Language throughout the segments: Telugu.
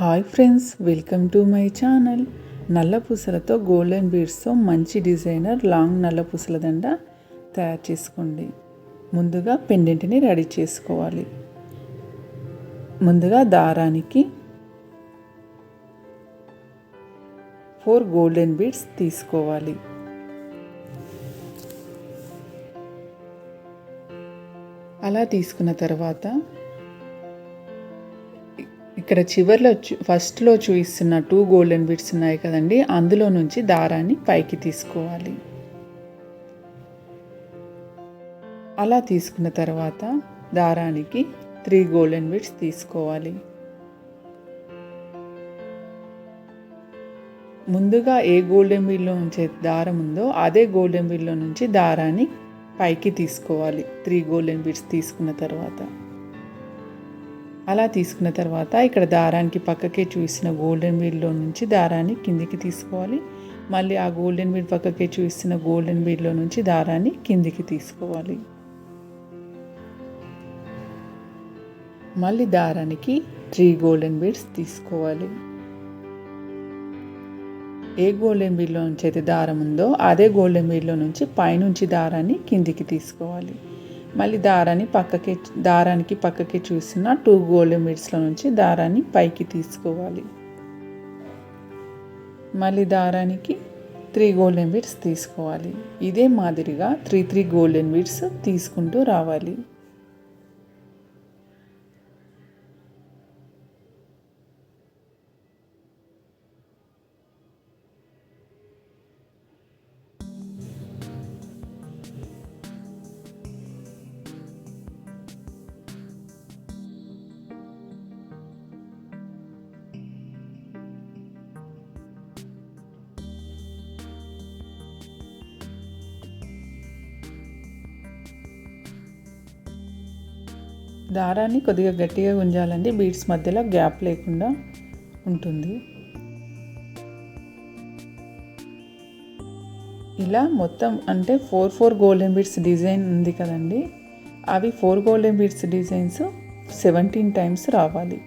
Hi friends welcome to my channel. నల్ల పూసలతో గోల్డెన్ బీడ్స్తో మంచి డిజైనర్ లాంగ్ నల్ల పూసల దండ తయారు చేసుకోండి. ముందుగా పెండెంట్ని రెడీ చేసుకోవాలి. ముందుగా దారానికి ఫోర్ గోల్డెన్ బీడ్స్ తీసుకోవాలి. అలా తీసుకున్న తర్వాత ఇక్కడ చివరిలో ఫస్ట్లో చూపిస్తున్న టూ గోల్డెన్ బిట్స్ ఉన్నాయి కదండి అందులో నుంచి దారాన్ని పైకి తీసుకోవాలి. అలా తీసుకున్న తర్వాత దారానికి త్రీ గోల్డెన్ బిట్స్ తీసుకోవాలి. ముందుగా ఏ గోల్డెన్ బిల్లో నుంచి దారం ఉందో అదే గోల్డెన్ బిల్లో నుంచి దారాన్ని పైకి తీసుకోవాలి త్రీ గోల్డెన్ బిట్స్ తీసుకున్న తర్వాత. అలా తీసుకున్న తర్వాత ఇక్కడ దారానికి పక్కకే చూసిన గోల్డెన్ బీడ్లో నుంచి దారాన్ని కిందికి తీసుకోవాలి. మళ్ళీ ఆ గోల్డెన్ బీడ్ పక్కకే చూసిన గోల్డెన్ బీడ్లో నుంచి దారాన్ని కిందికి తీసుకోవాలి. మళ్ళీ దారానికి త్రీ గోల్డెన్ బీడ్స్ తీసుకోవాలి. ఏ గోల్డెన్ బీడ్లో నుంచి అయితే దారం ఉందో అదే గోల్డెన్ బీడ్లో నుంచి పైనుంచి దారాన్ని కిందికి తీసుకోవాలి. మళ్ళీ దారాన్ని పక్కకి దారానికి పక్కకి చూసిన టూ గోల్డెన్ బీడ్స్లో నుంచి దారాన్ని పైకి తీసుకోవాలి. మళ్ళీ దారానికి త్రీ గోల్డెన్ బీడ్స్ తీసుకోవాలి. ఇదే మాదిరిగా త్రీ త్రీ గోల్డెన్ బీడ్స్ తీసుకుంటూ రావాలి. దారాన్ని కొద్దిగా గట్టిగా గుంజాలండి. బీడ్స్ మధ్యలో గ్యాప్ లేకుండా ఉంటుంది. ఇలా మొత్తం అంటే four four golden beads design ఉంది కదండి. అవి four golden beads designs seventeen times రావాలి.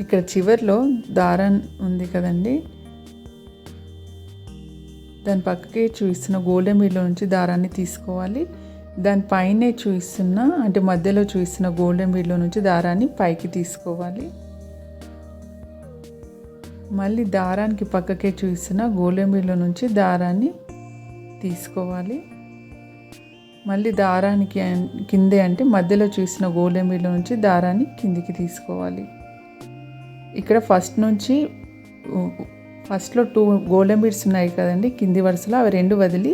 ఇక్కడ చివరిలో దారం ఉంది కదండి. దాని పక్కకే చూపిస్తున్న గోల్డెన్ బీడ్లో నుంచి దారాన్ని తీసుకోవాలి. దాని పైనే చూపిస్తున్న అంటే మధ్యలో చూపిస్తున్న గోల్డెన్ బీడ్లో నుంచి దారాన్ని పైకి తీసుకోవాలి. మళ్ళీ దారానికి పక్కకే చూపిస్తున్న గోల్డెన్ బీడ్లో నుంచి దారాన్ని తీసుకోవాలి. మళ్ళీ దారానికి కిందే అంటే మధ్యలో చూసిన గోల్డెన్ బీడ్లో నుంచి దారాన్ని కిందికి తీసుకోవాలి. ఇక్కడ ఫస్ట్ నుంచి ఫస్ట్లో టూ గోల్డెన్ బీడ్స్ ఉన్నాయి కదండి కింది వరుసలో అవి రెండు వదిలి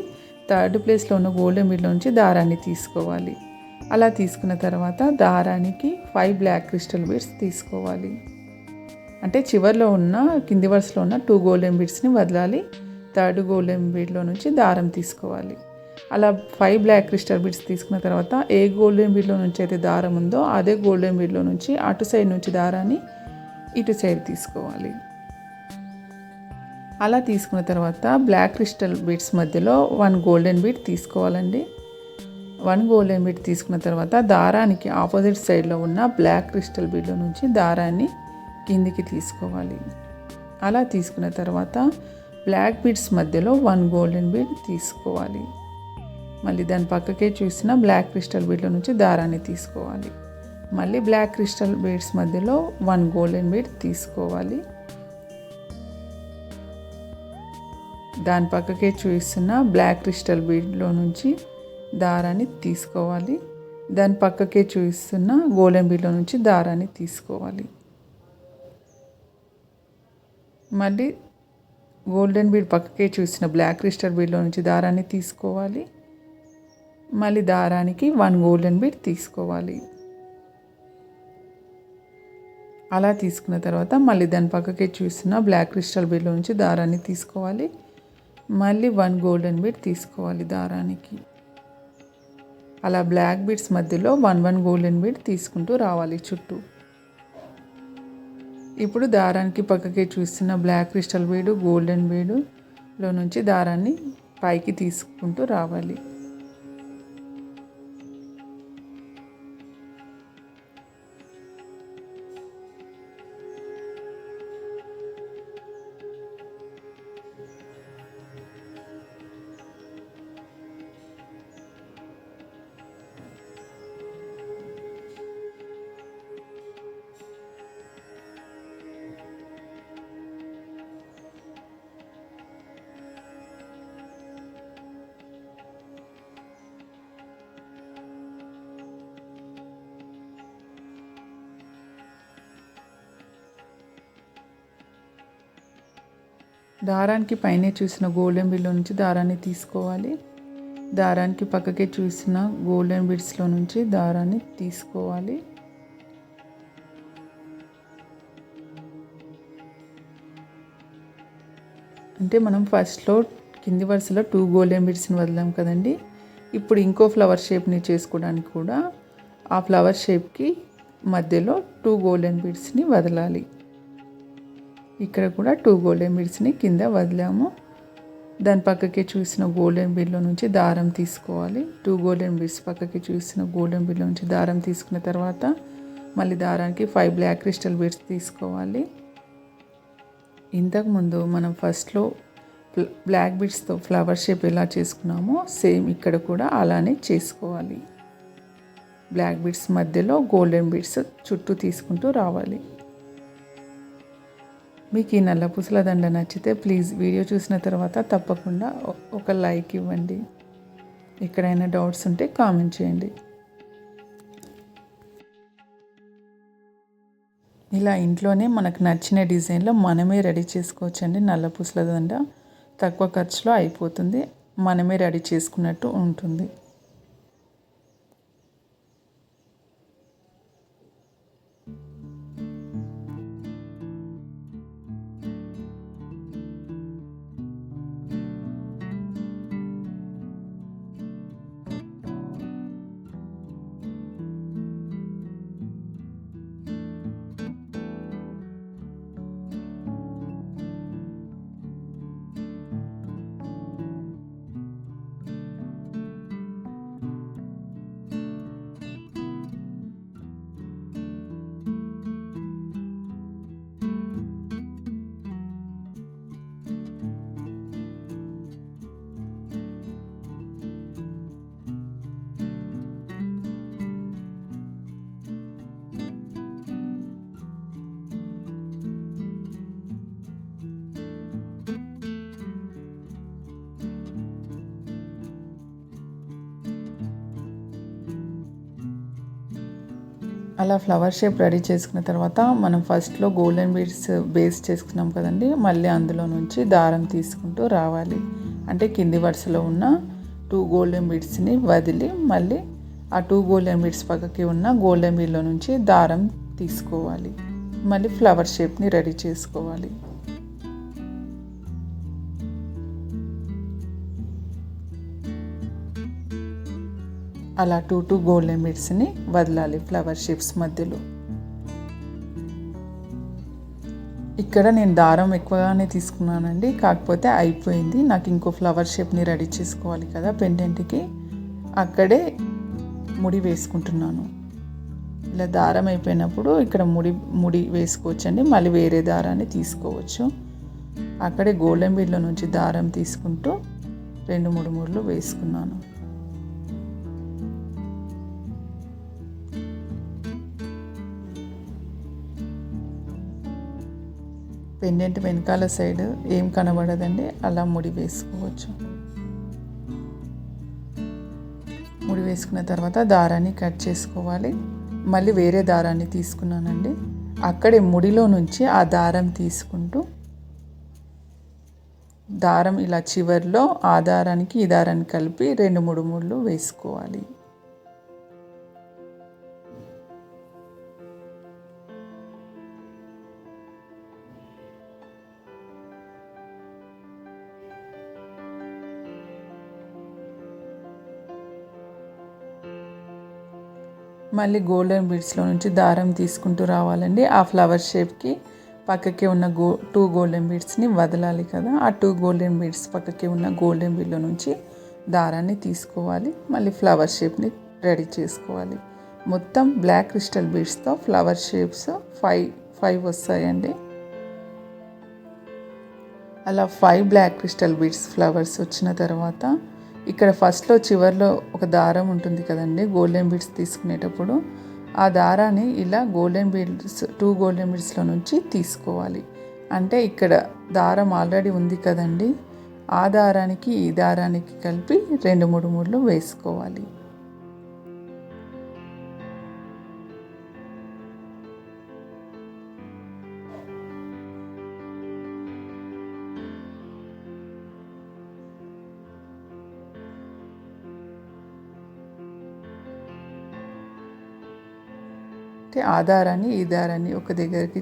థర్డ్ ప్లేస్లో ఉన్న గోల్డెన్ బీడ్లో నుంచి దారాన్ని తీసుకోవాలి. అలా తీసుకున్న తర్వాత దారానికి ఫైవ్ బ్లాక్ క్రిస్టల్ బీడ్స్ తీసుకోవాలి. అంటే చివరిలో ఉన్న కింది వరుసలో ఉన్న టూ గోల్డెన్ బీడ్స్ని వదలాలి థర్డ్ గోల్డెన్ బీడ్లో నుంచి దారం తీసుకోవాలి. అలా ఫైవ్ బ్లాక్ క్రిస్టల్ బీడ్స్ తీసుకున్న తర్వాత ఏ గోల్డెన్ బీడ్లో నుంచి అయితే దారం ఉందో అదే గోల్డెన్ బీడ్లో నుంచి అటు సైడ్ నుంచి దారాన్ని ఇటు సైడ్ తీసుకోవాలి. అలా తీసుకున్న తర్వాత బ్లాక్ క్రిస్టల్ బీడ్స్ మధ్యలో వన్ గోల్డెన్ బీడ్ తీసుకోవాలండి. వన్ గోల్డెన్ బీడ్ తీసుకున్న తర్వాత దారానికి ఆపోజిట్ సైడ్లో ఉన్న బ్లాక్ క్రిస్టల్ బీడ్లో నుంచి దారాన్ని కిందికి తీసుకోవాలి. అలా తీసుకున్న తర్వాత బ్లాక్ బీడ్స్ మధ్యలో వన్ గోల్డెన్ బీడ్ తీసుకోవాలి. మళ్ళీ దాని పక్కకే చూసిన బ్లాక్ క్రిస్టల్ బీడ్లో నుంచి దారాన్ని తీసుకోవాలి. మళ్ళీ బ్లాక్ క్రిస్టల్ బీడ్స్ మధ్యలో వన్ గోల్డెన్ బీడ్ తీసుకోవాలి. దాని పక్కకే చూపిస్తున్న బ్లాక్ క్రిస్టల్ బీడ్లో నుంచి దారాన్ని తీసుకోవాలి. దాని పక్కకే చూపిస్తున్న గోల్డెన్ బీడ్లో నుంచి దారాన్ని తీసుకోవాలి. మళ్ళీ గోల్డెన్ బీడ్ పక్కకే చూసిన బ్లాక్ క్రిస్టల్ బీడ్లో నుంచి దారాన్ని తీసుకోవాలి. మళ్ళీ దారానికి వన్ గోల్డెన్ బీడ్ తీసుకోవాలి. అలా తీసుకున్న తర్వాత మళ్ళీ దాని పక్కకే చూసిన బ్లాక్ క్రిస్టల్ బీడ్లో నుంచి దారాన్ని తీసుకోవాలి. మళ్ళీ వన్ గోల్డెన్ బీడ్ తీసుకోవాలి దారానికి. అలా బ్లాక్ బీడ్స్ మధ్యలో వన్ వన్ గోల్డెన్ బీడ్ తీసుకుంటూ రావాలి చుట్టూ. ఇప్పుడు దారానికి పక్కకే చూస్తున్న బ్లాక్ క్రిస్టల్ బీడు గోల్డెన్ బీడులో నుంచి దారాన్ని పైకి తీసుకుంటూ రావాలి. దారానికి పైనే చూసిన గోల్డెన్ బిడ్లో నుంచి దారాన్ని తీసుకోవాలి. దారానికి పక్కకే చూసిన గోల్డెన్ బిడ్స్లో నుంచి దారాన్ని తీసుకోవాలి. అంటే మనం ఫస్ట్లో కింది వరుసలో టూ గోల్డెన్ బిడ్స్ని వదిలాం కదండి. ఇప్పుడు ఇంకో ఫ్లవర్ షేప్ని చేసుకోవడానికి కూడా ఆ ఫ్లవర్ షేప్కి మధ్యలో టూ గోల్డెన్ బీడ్స్ని వదలాలి. ఇక్కడ కూడా టూ గోల్డెన్ బీడ్స్ని కింద వదిలాము. దాని పక్కకి చూసిన గోల్డెన్ బీడ్లో నుంచి దారం తీసుకోవాలి. టూ గోల్డెన్ బీడ్స్ పక్కకి చూసిన గోల్డెన్ బీడ్లో నుంచి దారం తీసుకున్న తర్వాత మళ్ళీ దారానికి ఫైవ్ బ్లాక్ క్రిస్టల్ బీడ్స్ తీసుకోవాలి. ఇంతకుముందు మనం ఫస్ట్లో బ్లాక్ బీడ్స్తో ఫ్లవర్ షేప్ ఎలా చేసుకున్నామో సేమ్ ఇక్కడ కూడా అలానే చేసుకోవాలి. బ్లాక్ బీడ్స్ మధ్యలో గోల్డెన్ బీడ్స్ చుట్టూ తీసుకుంటూ రావాలి. మీకు ఈ నల్ల పూసల దండ నచ్చితే ప్లీజ్ వీడియో చూసిన తర్వాత తప్పకుండా ఒక లైక్ ఇవ్వండి. ఎక్కడైనా డౌట్స్ ఉంటే కామెంట్ చేయండి. ఇలా ఇంట్లోనే మనకు నచ్చిన డిజైన్లో మనమే రెడీ చేసుకోవచ్చండి నల్ల పూసల దండ. తక్కువ ఖర్చులో అయిపోతుంది. మనమే రెడీ చేసుకున్నట్టు ఉంటుంది. అలా ఫ్లవర్ షేప్ రెడీ చేసుకున్న తర్వాత మనం ఫస్ట్లో గోల్డెన్ బీడ్స్ బేస్ చేసుకున్నాం కదండి. మళ్ళీ అందులో నుంచి దారం తీసుకుంటూ రావాలి. అంటే కింది వరుసలో ఉన్న టూ గోల్డెన్ బీడ్స్ని వదిలి మళ్ళీ ఆ టూ గోల్డెన్ బీడ్స్ పక్కకి ఉన్న గోల్డెన్ బీడ్లో నుంచి దారం తీసుకోవాలి. మళ్ళీ ఫ్లవర్ షేప్ని రెడీ చేసుకోవాలి. అలా టూ టూ గోల్డెన్ మిడ్స్ని వదలాలి ఫ్లవర్ షేప్స్ మధ్యలో. ఇక్కడ నేను దారం ఎక్కువగానే తీసుకున్నానండి కాకపోతే అయిపోయింది. నాకు ఇంకో ఫ్లవర్ షేప్ని రెడీ చేసుకోవాలి కదా పెండెంట్కి అక్కడే ముడి వేసుకుంటున్నాను. ఇలా దారం అయిపోయినప్పుడు ఇక్కడ ముడి ముడి వేసుకోవచ్చండి. మళ్ళీ వేరే దారాన్ని తీసుకోవచ్చు. అక్కడే గోల్డెన్ బీడ్లో నుంచి దారం తీసుకుంటూ రెండు మూడు ముడులు వేసుకున్నాను. పెండెంట్ వెనకాల సైడ్ ఏం కనబడదండి అలా ముడి వేసుకోవచ్చు. ముడి వేసుకున్న తర్వాత దారాన్ని కట్ చేసుకోవాలి. మళ్ళీ వేరే దారాన్ని తీసుకున్నానండి. అక్కడే ముడిలో నుంచి ఆ దారం తీసుకుంటూ దారం ఇలా చివరిలో ఆ దారానికి ఈ దారాన్ని కలిపి రెండు మూడు ముళ్ళు వేసుకోవాలి. మళ్ళీ గోల్డెన్ బీడ్స్లో నుంచి దారం తీసుకుంటూ రావాలండి. ఆ ఫ్లవర్ షేప్కి పక్కకి ఉన్న గో టూ గోల్డెన్ బీడ్స్ని వదలాలి కదా. ఆ టూ గోల్డెన్ బీడ్స్ పక్కకి ఉన్న గోల్డెన్ బీడ్లో నుంచి దారాన్ని తీసుకోవాలి. మళ్ళీ ఫ్లవర్ షేప్ని రెడీ చేసుకోవాలి. మొత్తం బ్లాక్ క్రిస్టల్ బీడ్స్తో ఫ్లవర్ షేప్స్ ఫైవ్ ఫైవ్ వస్తాయండి. అలా five black crystal beads flowers వచ్చిన తర్వాత ఇక్కడ ఫస్ట్లో చివరిలో ఒక దారం ఉంటుంది కదండి గోల్డెన్ బీడ్స్ తీసుకునేటప్పుడు. ఆ దారాన్ని ఇలా గోల్డెన్ బీడ్స్ టూ గోల్డెన్ బీడ్స్లో నుంచి తీసుకోవాలి. అంటే ఇక్కడ దారం ఆల్రెడీ ఉంది కదండి ఆ దారానికి ఈ దారానికి కలిపి రెండు మూడు మూడులు వేసుకోవాలి. అంటే ఆ దారాన్ని ఈ దారాన్ని ఒక దగ్గరికి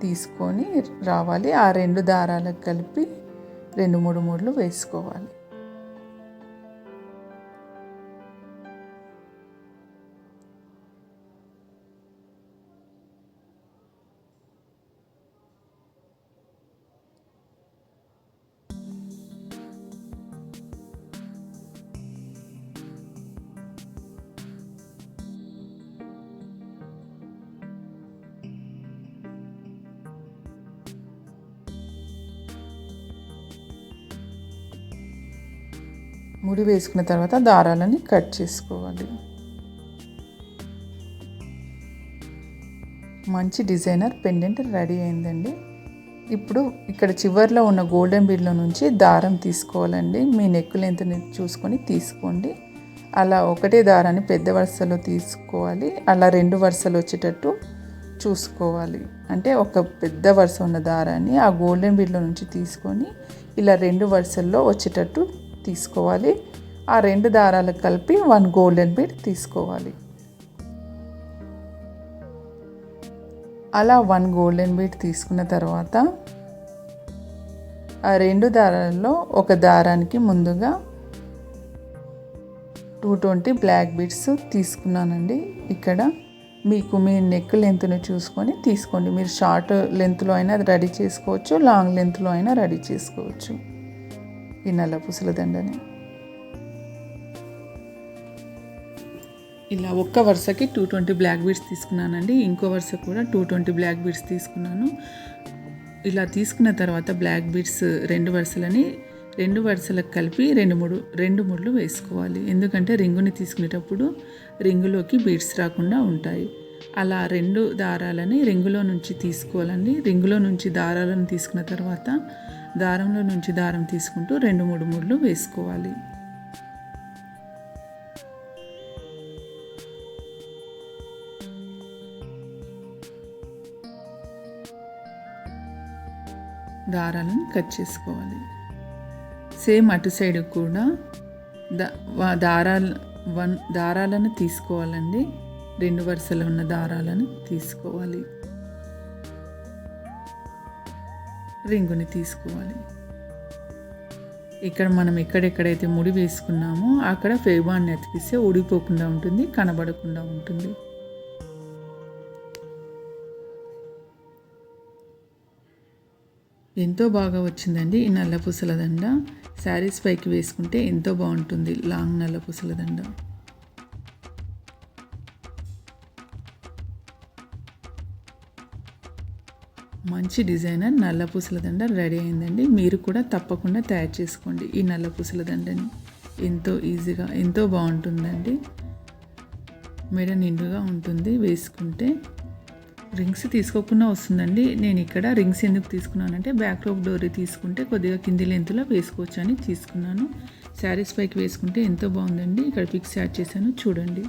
తీసుకొని రావాలి. ఆ రెండు దారాలకు కలిపి రెండు మూడు మూడులు వేసుకోవాలి. ముడి వేసుకున్న తర్వాత దారాలని కట్ చేసుకోవాలి. మంచి డిజైనర్ పెండెంట్ రెడీ అయిందండి. ఇప్పుడు ఇక్కడ చివర్లో ఉన్న గోల్డెన్ బీడ్లో నుంచి దారం తీసుకోవాలండి. మీ నెక్ లెంత్ని చూసుకొని తీసుకోండి. అలా ఒకటే దారాన్ని పెద్ద వరుసలో తీసుకోవాలి. అలా రెండు వరుసలు వచ్చేటట్టు చూసుకోవాలి. అంటే ఒక పెద్ద వరుస ఉన్న దారాన్ని ఆ గోల్డెన్ బీడ్లో నుంచి తీసుకొని ఇలా రెండు వరుసల్లో వచ్చేటట్టు తీసుకోవాలి. ఆ రెండు దారాలకు కలిపి వన్ గోల్డెన్ బీడ్ తీసుకోవాలి. అలా వన్ గోల్డెన్ బీడ్ తీసుకున్న తర్వాత ఆ రెండు దారాల్లో ఒక దారానికి ముందుగా టూ ట్వంటీ బ్లాక్ బీడ్స్ తీసుకున్నానండి. ఇక్కడ మీకు మీ నెక్ లెంత్ను చూసుకొని తీసుకోండి. మీరు షార్ట్ లెంత్లో అయినా రెడీ చేసుకోవచ్చు లాంగ్ లెంత్లో అయినా రెడీ చేసుకోవచ్చు. ఈ నల్ల పూసల దండని. ఇలా ఒక్క వరుసకి టూ ట్వంటీ బ్లాక్ బీడ్స్ తీసుకున్నానండి. ఇంకో వరుస కూడా టూ ట్వంటీ బ్లాక్ బీడ్స్ తీసుకున్నాను. ఇలా తీసుకున్న తర్వాత బ్లాక్ బీడ్స్ రెండు వరుసలని రెండు వరుసలకు కలిపి రెండు మూడు రెండు ముళ్ళు వేసుకోవాలి. ఎందుకంటే రింగుని తీసుకునేటప్పుడు రింగులోకి బీడ్స్ రాకుండా ఉంటాయి. అలా రెండు దారాలని రింగులో నుంచి తీసుకోవాలండి. రింగులో నుంచి దారాలను తీసుకున్న తర్వాత దారంలో నుంచి దారం తీసుకుంటూ రెండు మూడు ముళ్ళు వేసుకోవాలి. దారాలను కట్ చేసుకోవాలి. సేమ్ అటు సైడ్ కూడా దారాలు వన్ దారాలను తీసుకోవాలండి. రెండు వరుసలు ఉన్న దారాలను తీసుకోవాలి. రింగుని తీసుకోవాలి. ఇక్కడ మనం ఎక్కడెక్కడైతే ముడి వేసుకున్నామో అక్కడ ఫేబాన్ని అతికిస్తే ఊడిపోకుండా ఉంటుంది కనబడకుండా ఉంటుంది. ఎంతో బాగా వచ్చిందండి ఈ నల్ల పుసల దండ. శారీస్ పైకి వేసుకుంటే ఎంతో బాగుంటుంది లాంగ్ నల్ల పుసల దండ. మంచి డిజైనర్ నల్ల పూసల దండ రెడీ అయిందండి. మీరు కూడా తప్పకుండా తయారు చేసుకోండి ఈ నల్ల పూసల దండని. ఎంతో ఈజీగా ఎంతో బాగుంటుందండి. మెడ నిండుగా ఉంటుంది వేసుకుంటే. రింగ్స్ తీసుకోకుండా వస్తుందండి. నేను ఇక్కడ రింగ్స్ ఎందుకు తీసుకున్నానంటే బ్యాక్ రోప్ డోరీ తీసుకుంటే కొద్దిగా కింది లెంత్లో వేసుకోవచ్చు అని తీసుకున్నాను. శారీస్ పైకి వేసుకుంటే ఎంతో బాగుందండి. ఇక్కడ పిక్స్ యాడ్ చేశాను చూడండి.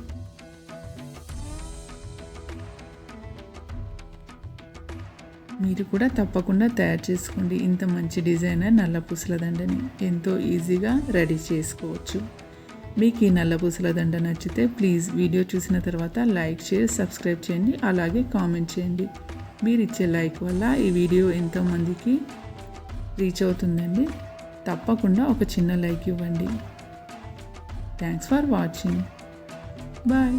మీరు కూడా తప్పకుండా తయారు చేసుకోండి. ఇంత మంచి డిజైనర్ నల్ల పూసల దండని ఎంతో ఈజీగా రెడీ చేసుకోవచ్చు. మీకు ఈ నల్ల పూసల దండ నచ్చితే ప్లీజ్ వీడియో చూసిన తర్వాత లైక్ షేర్ సబ్స్క్రైబ్ చేయండి అలాగే కామెంట్ చేయండి. మీరు ఇచ్చే లైక్ వల్ల ఈ వీడియో ఎంతోమందికి రీచ్ అవుతుందండి. తప్పకుండా ఒక చిన్న లైక్ ఇవ్వండి. Thanks for watching. బాయ్.